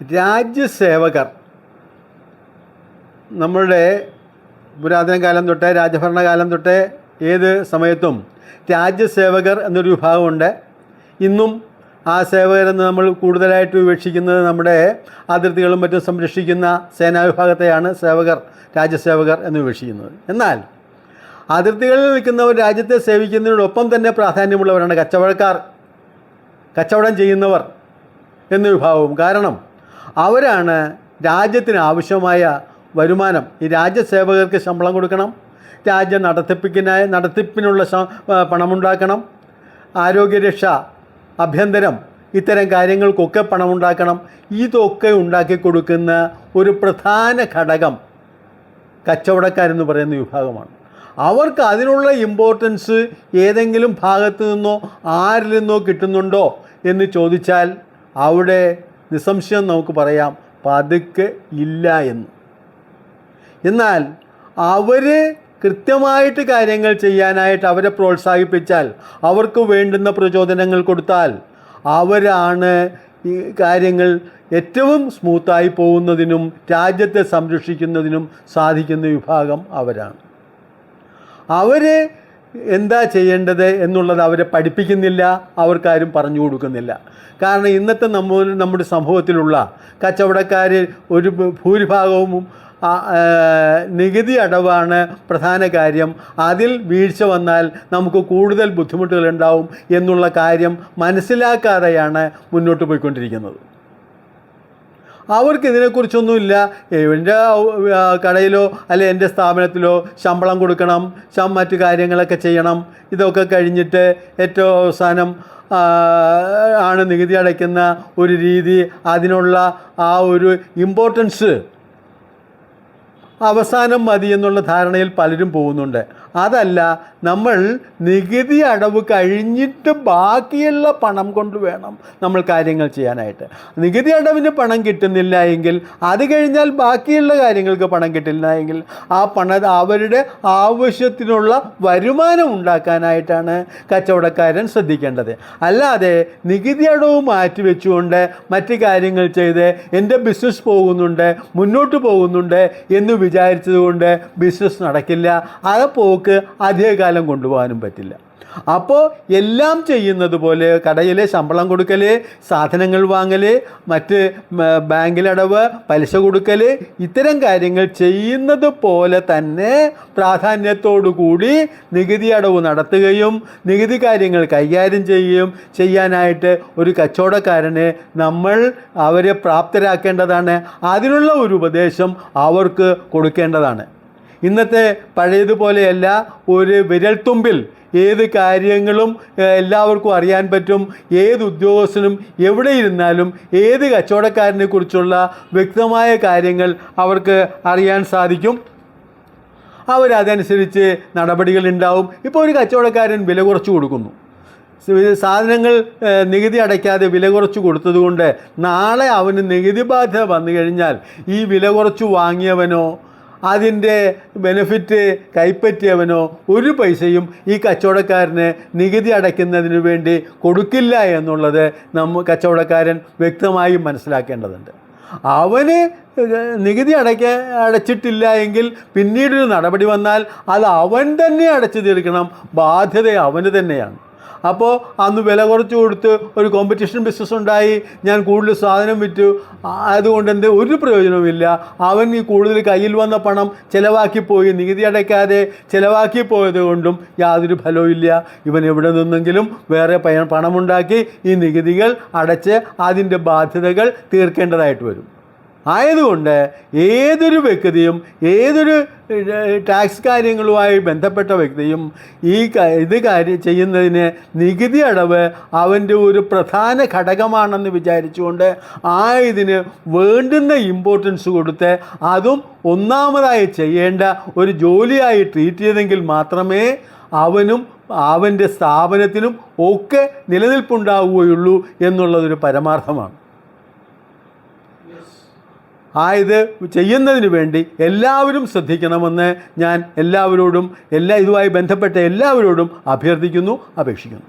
രാജ്യസേവകർ. നമ്മളുടെ പുരാതന കാലം തൊട്ടേ രാജഭരണകാലം തൊട്ടേ ഏത് സമയത്തും രാജ്യസേവകർ എന്നൊരു വിഭാഗമുണ്ട്. ഇന്നും ആ സേവകരെന്ന് നമ്മൾ കൂടുതലായിട്ട് വിവക്ഷിക്കുന്നത് നമ്മുടെ അതിർത്തികളും മറ്റും സംരക്ഷിക്കുന്ന സേനാ വിഭാഗത്തെയാണ് സേവകർ രാജ്യസേവകർ എന്ന് വിവക്ഷിക്കുന്നത് എന്നാൽ അതിർത്തികളിൽ നിൽക്കുന്നവർ രാജ്യത്തെ സേവിക്കുന്നതിനോടൊപ്പം തന്നെ പ്രാധാന്യമുള്ളവരാണ് കച്ചവടക്കാർ കച്ചവടം ചെയ്യുന്നവർ എന്ന വിഭാഗവും. കാരണം അവരാണ് രാജ്യത്തിന് ആവശ്യമായ വരുമാനം. ഈ രാജ്യസേവകർക്ക് ശമ്പളം കൊടുക്കണം. രാജ്യ നടത്തിപ്പിക്കാനായ നടത്തിപ്പിനുള്ള പണമുണ്ടാക്കണം. ആരോഗ്യരക്ഷ ആഭ്യന്തരം ഇത്തരം കാര്യങ്ങൾക്കൊക്കെ പണമുണ്ടാക്കണം. ഇതൊക്കെ ഉണ്ടാക്കി കൊടുക്കുന്ന ഒരു പ്രധാന ഘടകം കച്ചവടക്കാരെന്ന് പറയുന്ന വിഭാഗമാണ്. അവർക്ക് അതിനുള്ള ഇമ്പോർട്ടൻസ് ഏതെങ്കിലും ഭാഗത്തു നിന്നോ ആരിൽ നിന്നോ കിട്ടുന്നുണ്ടോ എന്ന് ചോദിച്ചാൽ അവിടെ നിസ്സംശയം നമുക്ക് പറയാം പതുക്കെ ഇല്ല എന്ന്. എന്നാൽ അവർ കൃത്യമായിട്ട് കാര്യങ്ങൾ ചെയ്യാനായിട്ട് അവരെ പ്രോത്സാഹിപ്പിച്ചാൽ അവർക്ക് വേണ്ടുന്ന പ്രചോദനങ്ങൾ കൊടുത്താൽ അവരാണ് ഈ കാര്യങ്ങൾ ഏറ്റവും സ്മൂത്തായി പോകുന്നതിനും രാജ്യത്തെ സംരക്ഷിക്കുന്നതിനും സാധിക്കുന്ന വിഭാഗം അവരാണ്. അവർ എന്താ ചെയ്യേണ്ടത് എന്നുള്ളത് അവരെ പഠിപ്പിക്കുന്നില്ല അവർക്കാരും പറഞ്ഞു കൊടുക്കുന്നില്ല. കാരണം ഇന്നത്തെ നമ്മ നമ്മുടെ സമൂഹത്തിലുള്ള കച്ചവടക്കാർ ഒരു ഭൂരിഭാഗവും നികുതി അടവാണ് പ്രധാന കാര്യം. അതിൽ വീഴ്ച വന്നാൽ നമുക്ക് കൂടുതൽ ബുദ്ധിമുട്ടുകൾ ഉണ്ടാവും എന്നുള്ള കാര്യം മനസ്സിലാക്കാതെയാണ് മുന്നോട്ട് പോയിക്കൊണ്ടിരിക്കുന്നത്. അവർക്ക് ഇതിനെക്കുറിച്ചൊന്നുമില്ല എന്റെ കടയിലോ അല്ലെ എന്റെ സ്ഥാപനത്തിലോ ശമ്പളം കൊടുക്കണം മറ്റു കാര്യങ്ങളൊക്കെ ചെയ്യണം. ഇതൊക്കെ കഴിഞ്ഞിട്ട് ഏറ്റവും അവസാനം ആണ് നികുതി അടയ്ക്കുന്ന ഒരു രീതി. അതിനുള്ള ആ ഒരു ഇമ്പോർട്ടൻസ് അവസാനം മതി എന്നുള്ള ധാരണയിൽ പലരും പോകുന്നുണ്ട്. അതല്ല നമ്മൾ നികുതി അടവ് കഴിഞ്ഞിട്ട് ബാക്കിയുള്ള പണം കൊണ്ട് വേണം നമ്മൾ കാര്യങ്ങൾ ചെയ്യാനായിട്ട്. നികുതി അടവിന് പണം കിട്ടുന്നില്ല എങ്കിൽ അത് കഴിഞ്ഞാൽ ബാക്കിയുള്ള കാര്യങ്ങൾക്ക് പണം കിട്ടില്ല എങ്കിൽ ആ പണ അവരുടെ ആവശ്യത്തിനുള്ള വരുമാനം ഉണ്ടാക്കാനായിട്ടാണ് കച്ചവടക്കാരൻ ശ്രദ്ധിക്കേണ്ടത്. അല്ലാതെ നികുതി അടവ് മാറ്റി വെച്ചുകൊണ്ട് മറ്റ് കാര്യങ്ങൾ ചെയ്ത് എന്റെ ബിസിനസ് പോകുന്നുണ്ട് മുന്നോട്ട് പോകുന്നുണ്ട് എന്ന് വിചാരിച്ചതുകൊണ്ട് ബിസിനസ് നടക്കില്ല. അത് പോക്ക് അധികകാലം കൊണ്ടുപോകാനും പറ്റില്ല. അപ്പോൾ എല്ലാം ചെയ്യുന്നത് പോലെ കടയിൽ ശമ്പളം കൊടുക്കൽ സാധനങ്ങൾ വാങ്ങൽ മറ്റ് ബാങ്കിലടവ് പലിശ കൊടുക്കൽ ഇത്തരം കാര്യങ്ങൾ ചെയ്യുന്നത് പോലെ തന്നെ കൂടി നികുതി അടവ് നടത്തുകയും നികുതി കാര്യങ്ങൾ കൈകാര്യം ചെയ്യുകയും ചെയ്യാനായിട്ട് ഒരു കച്ചവടക്കാരനെ നമ്മൾ അവരെ പ്രാപ്തരാക്കേണ്ടതാണ്. അതിനുള്ള ഒരു ഉപദേശം അവർക്ക് കൊടുക്കേണ്ടതാണ്. ഇന്നത്തെ പഴയതുപോലെയല്ല ഒരു വിരൽത്തുമ്പിൽ ഏത് കാര്യങ്ങളും എല്ലാവർക്കും അറിയാൻ പറ്റും ഏത് ഉദ്യോഗസ്ഥനും എവിടെ ഇരുന്നാലും ഏത് കച്ചവടക്കാരനെ കുറിച്ചുള്ള വ്യക്തമായ കാര്യങ്ങൾ അവർക്ക് അറിയാൻ സാധിക്കും. അവരതനുസരിച്ച് നടപടികൾ ഉണ്ടാവും. ഇപ്പോൾ ഒരു കച്ചവടക്കാരൻ വില കുറച്ച് കൊടുക്കുന്നു. സാധനങ്ങൾ നികുതി അടയ്ക്കാതെ വില കുറച്ച് കൊടുത്തതുകൊണ്ട് നാളെ അവന് നികുതി ബാധ്യത വന്നു കഴിഞ്ഞാൽ ഈ വില കുറച്ച് വാങ്ങിയവനോ അതിന്റെ ബെനിഫിറ്റ് കൈപ്പറ്റിയവനോ ഒരു പൈസയും ഈ കച്ചവടക്കാരന് നികുതി അടയ്ക്കുന്നതിന് വേണ്ടി കൊടുക്കില്ല എന്നുള്ളത് നമ്മ കച്ചവടക്കാരൻ വ്യക്തമായും മനസ്സിലാക്കേണ്ടതുണ്ട്. അവന് നികുതി അടയ്ക്ക അടച്ചിട്ടില്ല എങ്കിൽ പിന്നീടൊരു നടപടി വന്നാൽ അത് അവൻ തന്നെ അടച്ചു തീർക്കണം. ബാധ്യത അവന് തന്നെയാണ്. അപ്പോൾ അന്ന് വില കുറച്ച് കൊടുത്ത് ഒരു കോമ്പറ്റീഷൻ ബിസിനസ് ഉണ്ടായി. ഞാൻ കൂടുതൽ സാധനം വിറ്റു. അതുകൊണ്ട് എന്ത് ഒരു പ്രയോജനവുമില്ല. അവൻ ഈ കൂടുതൽ കയ്യിൽ വന്ന പണം ചിലവാക്കി പോയി. നികുതി അടയ്ക്കാതെ ചിലവാക്കി പോയത് കൊണ്ടും യാതൊരു ഫലവും ഇല്ല. ഇവൻ എവിടെ നിന്നെങ്കിലും വേറെ പണമുണ്ടാക്കി ഈ നികുതികൾ അടച്ച് അതിന്റെ ബാധ്യതകൾ തീർക്കേണ്ടതായിട്ട് വരും. ആയതുകൊണ്ട് ഏതൊരു വ്യക്തിയും ഏതൊരു ടാക്സ് കാര്യങ്ങളുമായി ബന്ധപ്പെട്ട വ്യക്തിയും ഈ ഇത് കാര്യം ചെയ്യുന്നതിന് നികുതി അടവ് അവന്റെ ഒരു പ്രധാന ഘടകമാണെന്ന് വിചാരിച്ചുകൊണ്ട് ആ ഇതിന് വേണ്ടുന്ന ഇമ്പോർട്ടൻസ് കൊടുത്ത് അതും ഒന്നാമതായി ചെയ്യേണ്ട ഒരു ജോലിയായി ട്രീറ്റ് ചെയ്തെങ്കിൽ മാത്രമേ അവനും അവന്റെ സ്ഥാപനത്തിനും ഒക്കെ നിലനിൽപ്പുണ്ടാവുകയുള്ളൂ എന്നുള്ളതൊരു പരമാർത്ഥമാണ്. ആ ഇത് ചെയ്യുന്നതിന് വേണ്ടി എല്ലാവരും ശ്രദ്ധിക്കണമെന്ന് ഞാൻ എല്ലാവരോടും എല്ലാ ഇതുമായി ബന്ധപ്പെട്ട എല്ലാവരോടും അഭ്യർത്ഥിക്കുന്നു അപേക്ഷിക്കുന്നു.